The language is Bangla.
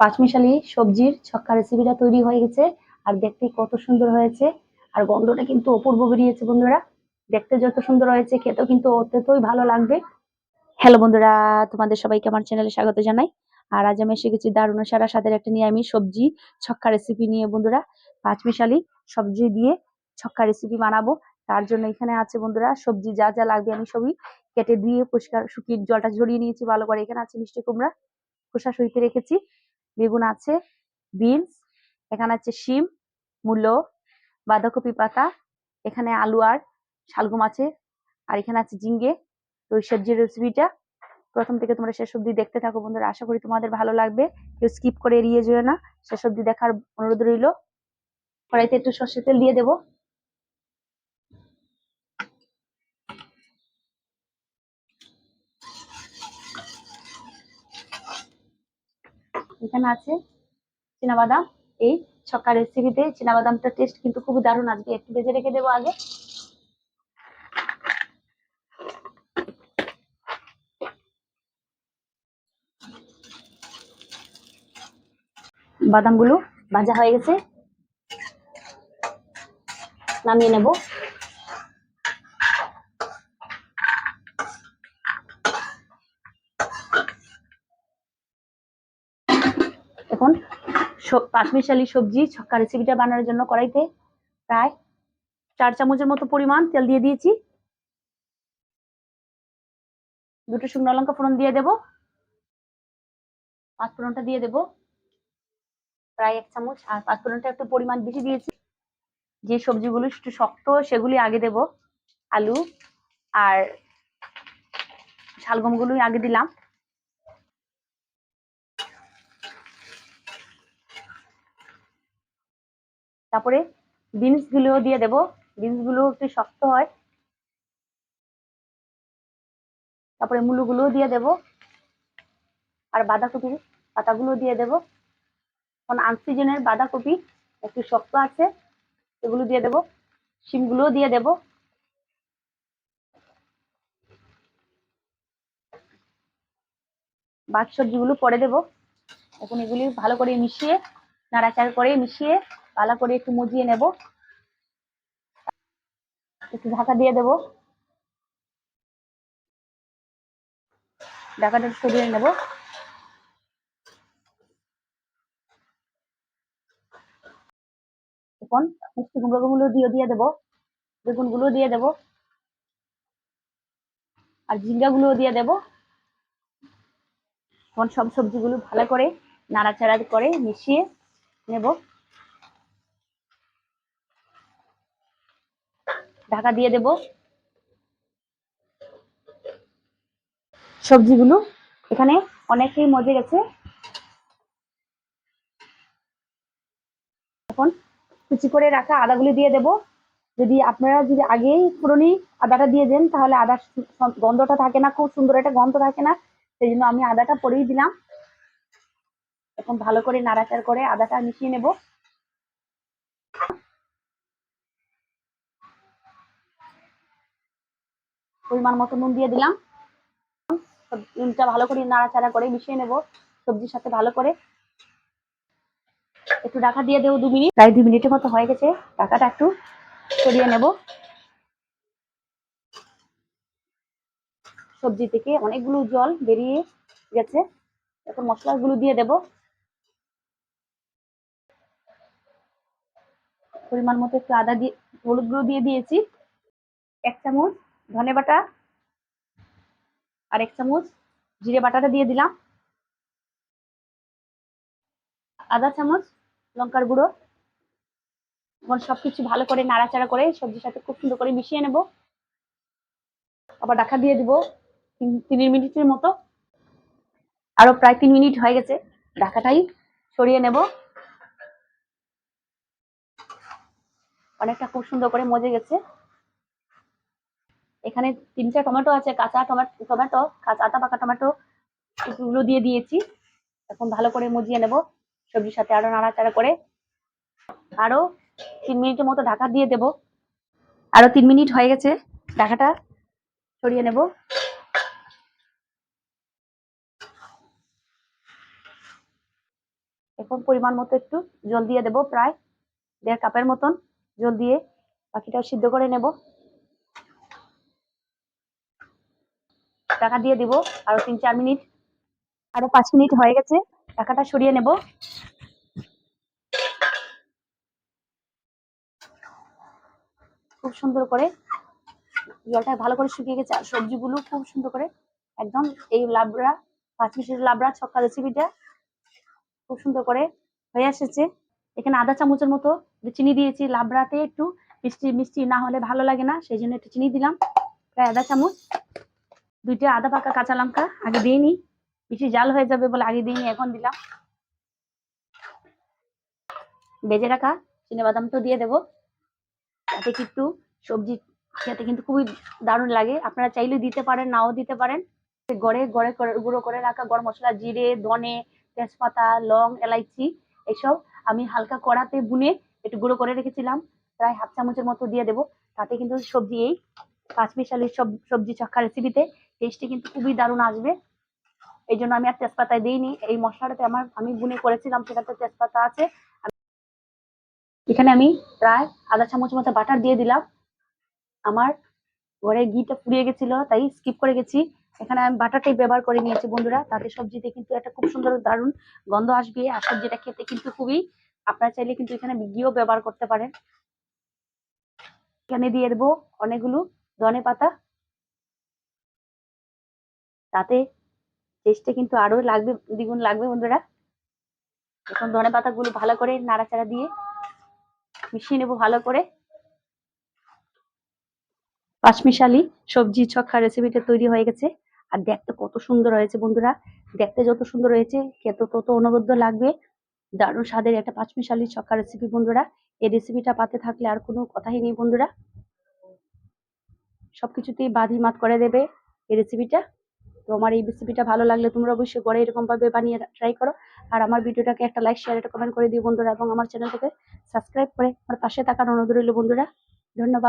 পাঁচমিশালি সবজির ছক্কা রেসিপিটা তৈরি হয়ে গেছে। আর দেখতে কত সুন্দর হয়েছে। আর গন্ধটা কিন্তু অপূর্ব বেরিয়েছে বন্ধুরা। দেখতে যত সুন্দর হয়েছে, খেতেও কিন্তু অত্যন্তই ভালো লাগবে। হ্যালো বন্ধুরা, তোমাদের সবাইকে আমার চ্যানেলে স্বাগত জানাই। আর আজ আমি এসে গেছি দারুণ সারা স্বাদের একটা নিয়ে আমি সবজি ছক্কা রেসিপি নিয়ে বন্ধুরা। পাঁচমিশালি সবজি দিয়ে ছক্কা রেসিপি বানাবো। তার জন্য এখানে আছে বন্ধুরা, সবজি যা যা লাগবে আমি সবই কেটে দিয়ে পরিষ্কার শুকিয়ে জলটা ঝরিয়ে নিয়েছি ভালো করে। এখানে আছে মিষ্টি কুমড়া, খোসা সইতে রেখেছি। বেগুন আছে, বিনস, এখানে আছে শিম, মূলো, বাঁধাকপি পাতা, এখানে আলু আর শালগম আছে, আর এখানে আছে ঝিঙ্গে। তো ওই সবজির রেসিপিটা প্রথম থেকে তোমরা শেষ অব্দি দেখতে থাকো বন্ধুরা। আশা করি তোমাদের ভালো লাগবে। কেউ স্কিপ করে এড়িয়ে যেও না। শেষ অব্দি দেখার অনুরোধ রইল। কড়াইতে একটু সর্ষের তেল দিয়ে দেবো। এখানে আছে বাদাম এই ছক্কা রেসিপিতে বাদামটার টেস্ট কিন্তু খুবই দারুণ। আজকে একটু ভেজে রেখে দেবো আগে। বাদামগুলো ভাজা হয়ে গেছে। নামিয়ে নেব। এখন পাঁচমিশালি সবজি ছক্কা রেসিপিটা বানানোর জন্য কড়াইতে প্রায় চার চামচের মতো পরিমাণ তেল দিয়ে দিয়েছি। দুটো শুকনো লঙ্কা ফোড়ন দিয়ে দেব। পাঁচ ফোড়নটা দিয়ে দেব। প্রায় এক চামচ। আর পাঁচ ফোড়নটা একটু পরিমাণ বেশি দিয়েছি। যে সবজিগুলো একটু শক্ত, সেগুলি আগে দেব। আলু আর শালগমগুলোই আগে দিলাম। তারপরে বিনসগুলো দিয়ে দেব। বিনসগুলো একটু শক্ত হয়। তারপরে মুলোগুলো দিয়ে দেব। আর বাঁধাকপির পাতাগুলো দিয়ে দেব। এখন আনসিজনের বাঁধাকপি একটু শক্ত আছে, এগুলো দিয়ে দেব। শিমগুলো দিয়ে দেব। বাকি সবজিগুলো পরে দেব। এখন এগুলি ভালো করে মিশিয়ে, নাড়াচাড়া করে মিশিয়ে পালা করে একটু মজিয়ে নেব। একটু ঢাকা দিয়ে দেব। ঢাকাটা সরিয়ে নেব। এখন মিষ্টি কুমড়োগুলো দিয়ে দিয়ে দেবো। বেগুনগুলো দিয়ে দেব। আর ঝিঙ্গাগুলো দিয়ে দেব। এখন সব সবজিগুলো ভালো করে নাড়াচাড়া করে মিশিয়ে নেব। ঢাকা দিয়ে দেব। সবজিগুলো এখানে অনেকেই মজে গেছে। এখন কুচি করে রাখা আদাগুলি দিয়ে দেব। যদি আপনারা যদি আগেই পুরনি আদাটা দিয়ে দেন, তাহলে আদা গন্ধটা থাকে না, খুব সুন্দর একটা গন্ধ থাকে না। সেই জন্য আমি আদাটা পরেই দিলাম। এখন ভালো করে নাড়াচাড় করে আদাটা মিশিয়ে নেব। পরিমাণ মতো নুন দিয়ে দিলাম। নুনটা ভালো করে নাড়াচাড়া করে মিশিয়ে নেব সবজির সাথে ভালো করে। একটু ঢাকা দিয়ে দেবো দু মিনিট। প্রায় দু মিনিটের মতো হয়ে গেছে। ঢাকাটা একটু সরিয়ে নেব। সবজি থেকে অনেকগুলো জল বেরিয়ে গেছে। এখন মশলাগুলো দিয়ে দেব। পরিমাণ মতো একটু আদা দিয়ে হলুদ গুঁড়ো দিয়ে দিয়েছি। এক চামচ ধনে বাটা আর এক চামচ জিরে বাটাটা দিয়ে দিলাম। আধা চামচ, লঙ্কার গুঁড়ো। এখন সবকিছু ভালো করে নাড়াচাড়া করে সবজির সাথে খুব সুন্দর করে মিশিয়ে নেব। আবার ঢাকা দিয়ে দিব তিন মিনিটের মতো। আরও প্রায় তিন মিনিট হয়ে গেছে। ঢাকাটাই সরিয়ে নেব। অনেকটা খুব সুন্দর করে মজে গেছে। এখানে তিনটা টমেটো আছে, কাঁচা টমেটো টমেটো কাঁচা পাকা টমেটো গুলো দিয়ে দিয়েছি। এখন ভালো করে মজিয়ে নেব, সবজির সাথে আরও নাড়াচাড়া করে। আরও তিন মিনিটের মতো ঢাকা দিয়ে দেব। আরও তিন মিনিট হয়ে গেছে, ঢাকাটা সরিয়ে নেব। এখন পরিমাণ মতো একটু জল দিয়ে দেবো, প্রায় দেড় কাপের মতন জল দিয়ে বাকিটাও সিদ্ধ করে নেব। টাকা দিয়ে দিব। আরও তিন চার মিনিট, আরও পাঁচ মিনিট হয়ে গেছে, টাকাটা সরিয়ে নেব। খুব সুন্দর করে জলটা ভালো করে শুকিয়ে গেছে আর সবজিগুলো খুব সুন্দর করে একদম এই লাবড়া, পাঁচ মিনিটের লাবড়া ছক্কা রেসিপিটা খুব সুন্দর করে হয়ে এসেছে। এখানে আধা চামচের মতো চিনি দিয়েছি, লাবড়াতে একটু মিষ্টি মিষ্টি না হলে ভালো লাগে না, সেই জন্য একটু চিনি দিলাম, প্রায় আধা চামচ। দুইটা আদা পাকা কাঁচা লঙ্কা আগে দিয়ে দিইনি বেশি জাল হয়ে যাবে বলে আগে দিইনি এখন দিলাম। বেজে রাখা চিনে তো দিয়ে দেবো। তাতে কিন্তু সবজি খেতে কিন্তু খুবই দারুণ লাগে। আপনারা চাইলে দিতে পারেন, নাও দিতে পারেন। গড়ে গড়ে, গুঁড়ো করে রাখা গরম মশলা, জিরে, ধনে, তেজপাতা, লং, এলাইচি এসব আমি হালকা কড়াতে বুনে একটু গুঁড়ো করে রেখেছিলাম। প্রায় হাফ চামচের মতো দিয়ে দেবো। তাতে কিন্তু সবজি এই পাঁচ সব, সবজি চক্কা রেসিপিতে টেস্টে কিন্তু খুবই দারুণ আসবে। এই জন্য আমি আর তেজপাতায় দিইনি। এই মশলাটাতে আমার, আমি বুনে করেছিলাম, সেটাতে তেজপাতা আছে। এখানে আমি প্রায় আধা চামচ মতো বাটার দিয়ে দিলাম। আমার ঘরে ঘিটা ফুরিয়ে গেছিল, তাই স্কিপ করে গেছি। এখানে আমি বাটারটাই ব্যবহার করে নিয়েছি, বন্ধুরা। তাতে সবজিতে কিন্তু একটা খুব সুন্দর দারুণ গন্ধ আসবে। আর সবজিটা খেতে কিন্তু খুবই, আপনারা চাইলে কিন্তু এখানে ঘিও ব্যবহার করতে পারেন। এখানে দিয়ে দেবো অনেকগুলো ধনে পাতা তাতে টেস্টে কিন্তু আরও লাগবে, দ্বিগুণ লাগবে বন্ধুরা। এখন ধনে পাতাগুলো ভালো করে নাড়াচাড়া দিয়ে মিশিয়ে নেব ভালো করে। পাঁচমিশালি সবজি ছক্কা রেসিপিটা তৈরি হয়ে গেছে। আর দেখতে কত সুন্দর হয়েছে বন্ধুরা। দেখতে যত সুন্দর হয়েছে, খেতে তত অনবদ্য লাগবে। দারুণ স্বাদের একটা পাঁচমিশালি ছক্কা রেসিপি বন্ধুরা। এই রেসিপিটা পাতে থাকলে আর কোনো কথাই নেই বন্ধুরা। সবকিছুতেই বাদি মাত করে দেবে এই রেসিপিটা তো আমার এই রেসিপিটা ভালো লাগলে তোমরা অবশ্যই ঘরে এরকম ভাবে বানিয়ে ট্রাই করো। আর আমার ভিডিওটাকে একটা লাইক শেয়ার একটা কমেন্ট করে দিও বন্ধুরা এবং আমার চ্যানেলটাকে সাবস্ক্রাইব করে আমার পাশে থাকার অনুরোধ রইল বন্ধুরা। ধন্যবাদ।